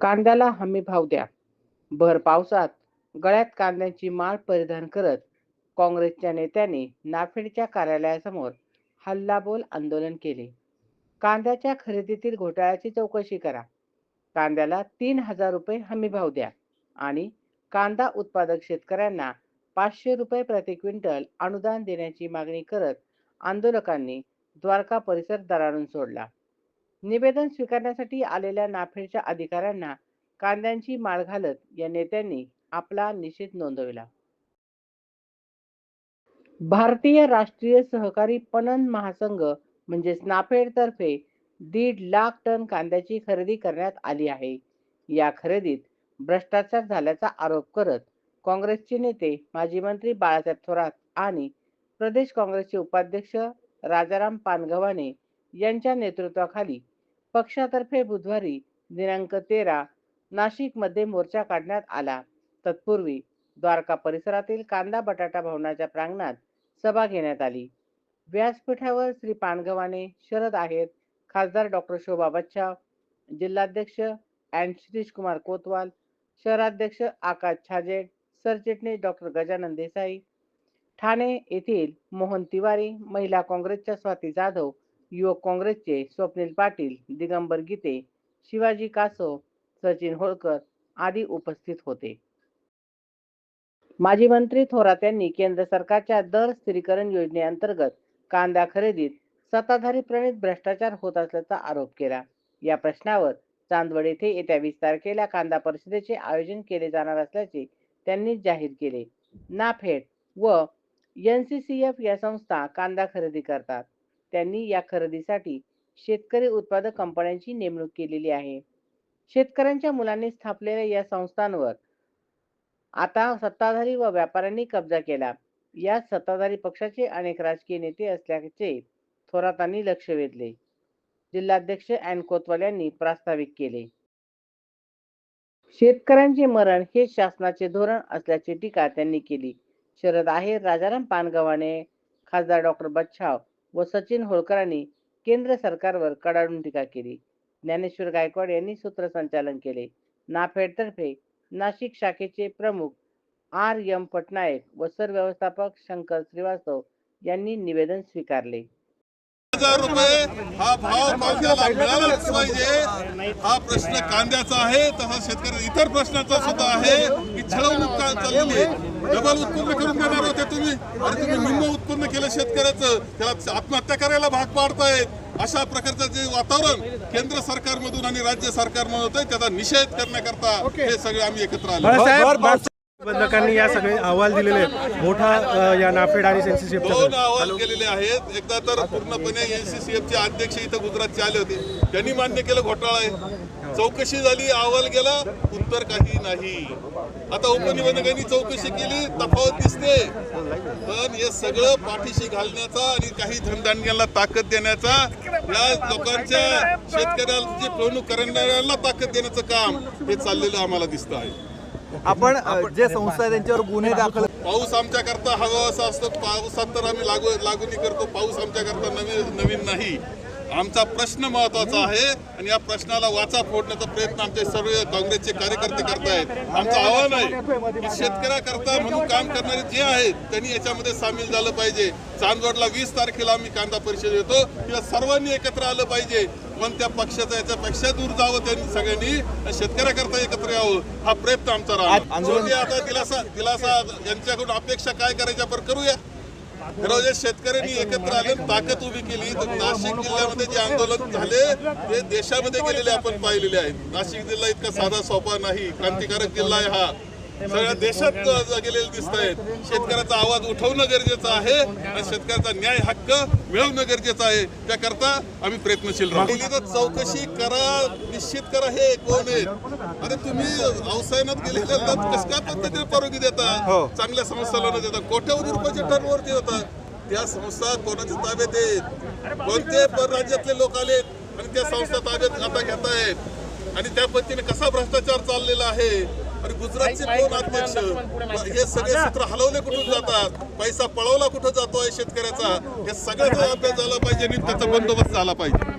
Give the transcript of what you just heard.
कांद्याला हमी भाव द्या. भर पावसात गळ्यात कांद्याची माळ परिधान करत काँग्रेसच्या नेत्यांनी नाफेडच्या कार्यालयासमोर हल्लाबोल आंदोलन केले. कांद्याच्या खरेदीतील घोटाळ्याची चौकशी करा. कांद्याला तीन हजार रुपये हमी भाव द्या आणि कांदा उत्पादक शेतकऱ्यांना पाचशे रुपये प्रति क्विंटल अनुदान देण्याची मागणी करत आंदोलकांनी द्वारका परिसर दरारून सोडला. निवेदन स्वीकारण्यासाठी आलेल्या नाफेडच्या अधिकाऱ्यांना कांद्यांची माळ घालत या नेत्यांनी आपला निषेध नोंदविला. भारतीय राष्ट्रीय सहकारी पणन महासंघ म्हणजेच नाफेड तर्फे दीड लाख टन कांद्याची खरेदी करण्यात आली आहे. या खरेदीत भ्रष्टाचार झाल्याचा आरोप करत काँग्रेसचे नेते माजी मंत्री बाळासाहेब थोरात आणि प्रदेश काँग्रेसचे उपाध्यक्ष राजाराम पानगव्हाणे यांच्या नेतृत्वाखाली पक्षातर्फे बुधवारी दिनांक तेरा नाशिकमध्ये मोर्चा काढण्यात आला. तत्पूर्वी द्वारका परिसरातील कांदा बटाटा भवनाच्या प्रांगणात सभा घेण्यात आली. व्यासपीठावर श्री पानगवाने शरद आहेत खासदार डॉक्टर शोभा बच्छाव जिल्हाध्यक्ष अँड श्रीश कुमार कोतवाल शहराध्यक्ष आकाश छाजेड सरचिटणीस डॉक्टर गजानन देसाई ठाणे येथील मोहन तिवारी महिला काँग्रेसच्या स्वाती जाधव युवक काँग्रेसचे स्वप्नील पाटील दिगंबर गीते शिवाजी कासव सचिन होळकर आदी उपस्थित होते. माजी मंत्री थोरात यांनी केंद्र सरकारच्या दर स्थिरीकरण योजनेअंतर्गत कांदा खरेदीत सत्ताधारी प्रणित भ्रष्टाचार होत असल्याचा आरोप केला. या प्रश्नावर चांदवड येथे येत्या वीस तारखेला कांदा परिषदेचे आयोजन केले जाणार असल्याचे त्यांनी जाहीर केले. नाफेड व एनसीसीएफ या संस्था कांदा खरेदी करतात. त्यांनी या खरेदीसाठी शेतकरी उत्पादक कंपन्यांची नेमणूक केलेली आहे. शेतकऱ्यांच्या मुलांनी स्थापलेल्या या संस्थांवर आता सत्ताधारी व व्यापाऱ्यांनी कब्जा केला. या सत्ताधारी पक्षाचे अनेक राजकीय नेते असल्याचे थोरातांनी लक्ष वेधले. जिल्हाध्यक्ष अँड कोतवाल यांनी प्रास्ताविक केले. शेतकऱ्यांचे मरण हे शासनाचे धोरण असल्याची टीका त्यांनी केली. शरद आहेर राजाराम पानगव्हाणे खासदार डॉक्टर बच्छाव व सचिन होळकरांनी केंद्र सरकारवर कडाडून टीका केली. ज्ञानेश्वर गायकवाड यांनी सूत्रसंचालन केले. नाफेडतर्फे नाशिक शाखेचे प्रमुख आर एम पटनायक व सरव्यवस्थापक शंकर श्रीवास्तव यांनी निवेदन स्वीकारले. हजार रुपये हा भाव कांद्याला मिळालाच पाहिजे. हा प्रश्न कांद्याचा आहे तसा शेतकरी इतर प्रश्नाचा सुद्धा आहे. की छळवणूक चाललेली आहे डबल उत्पन्न करून देणार होते तुम्ही. अरे तुम्ही निम्म उत्पन्न केलं शेतकऱ्याचं. त्याला आत्महत्या करायला भाग पाडतायत. अशा प्रकारचं जे वातावरण केंद्र सरकारमधून आणि राज्य सरकारमधून होतंय त्याचा निषेध करण्याकरता हे सगळे आम्ही एकत्र आलो. बंधकांनी या सगळे अहवाल दिलेले आहेत. मोठा या नाफेड आणि दोन अहवाल केलेले आहेत. एकदा तर पूर्णपणे एनसीसीएफ चे अध्यक्ष इथं गुजरातचे आले होते. त्यांनी मान्य केलं घोटाळा आहे. चौकशी झाली अहवाल गेला उत्तर काही नाही. आता उपनिबंधकांनी चौकशी केली तफावत दिसते. पण हे सगळं पाठीशी घालण्याचा आणि काही धनधान्याला ताकद देण्याचा या लोकांच्या शेतकऱ्यांची पिळवणूक करणाऱ्यांना ताकद देण्याचं काम हे चाललेलं आम्हाला दिसतं आहे. आपण जे संस्था त्यांच्यावर गुन्हे दाखल पाऊस आमच्या करता हवा असा असतो पावसात तर आम्ही लागू लागूनी करतो पाऊस आमच्या करता नवीन नवीन नाही. आमचा प्रश्न महत्त्वाचा आहे आणि या प्रश्नाला वाचा फोडण्याचा प्रयत्न आमचे सर्व काँग्रेसचे कार्यकर्ते करतायत. आमचं आव्हान आहे की शेतकऱ्याकरता म्हणून काम करणारे जे आहेत त्यांनी याच्यामध्ये सामील झालं पाहिजे. चांदवडला वीस तारखेला आम्ही कांदा परिषद येतो किंवा सर्वांनी एकत्र आलं पाहिजे. पण त्या पक्षाचा याच्यापेक्षा दूर जावं त्यांनी सगळ्यांनी शेतकऱ्याकरता एकत्र यावं हा प्रयत्न आमचा शेवटी आता दिलासा दिलासा यांच्याकडून अपेक्षा काय करायच्या बरं करूया. खरं जे शेतकऱ्यांनी एकत्र आले ताकद उभी केली. तर नाशिक जिल्ह्यामध्ये जे आंदोलन झाले ते देशामध्ये गेलेले आपण पाहिलेले आहेत. नाशिक जिल्हा इतका साधा सोपा नाही. क्रांतिकारक जिल्हा आहे हा. सगळ्या देशात गेलेले दिसत आहेत. शेतकऱ्याचा आवाज उठवणं गरजेचं आहे आणि शेतकऱ्याचा न्याय हक्क मिळवणं गरजेचं आहे. त्याकरता आम्ही प्रयत्नशील राहू. चौकशी करा निश्चित करा हे कोण आहेत अरे तुम्ही अवसायनात गेलेल्या कसं काय पद्धतीने परवानगी देता? चांगल्या संस्थाला न देता. कोट्यावधी रुपयाचे टर्नवरती होतात त्या संस्था कोणाच्या ताब्यात आहेत? कोणते परराज्यातले लोक आलेत? आणि त्या संस्था ताब्यात आता घेत आहेत आणि त्या पद्धतीने कसा भ्रष्टाचार चाललेला आहे? आणि गुजरातचे कोण अध्यक्ष हे सगळे सूत्र हलवले कुठून जातात? पैसा पळवला कुठं जातोय शेतकऱ्याचा? हे सगळ्याचा अभ्यास झाला पाहिजे आणि त्याचा बंदोबस्त झाला पाहिजे.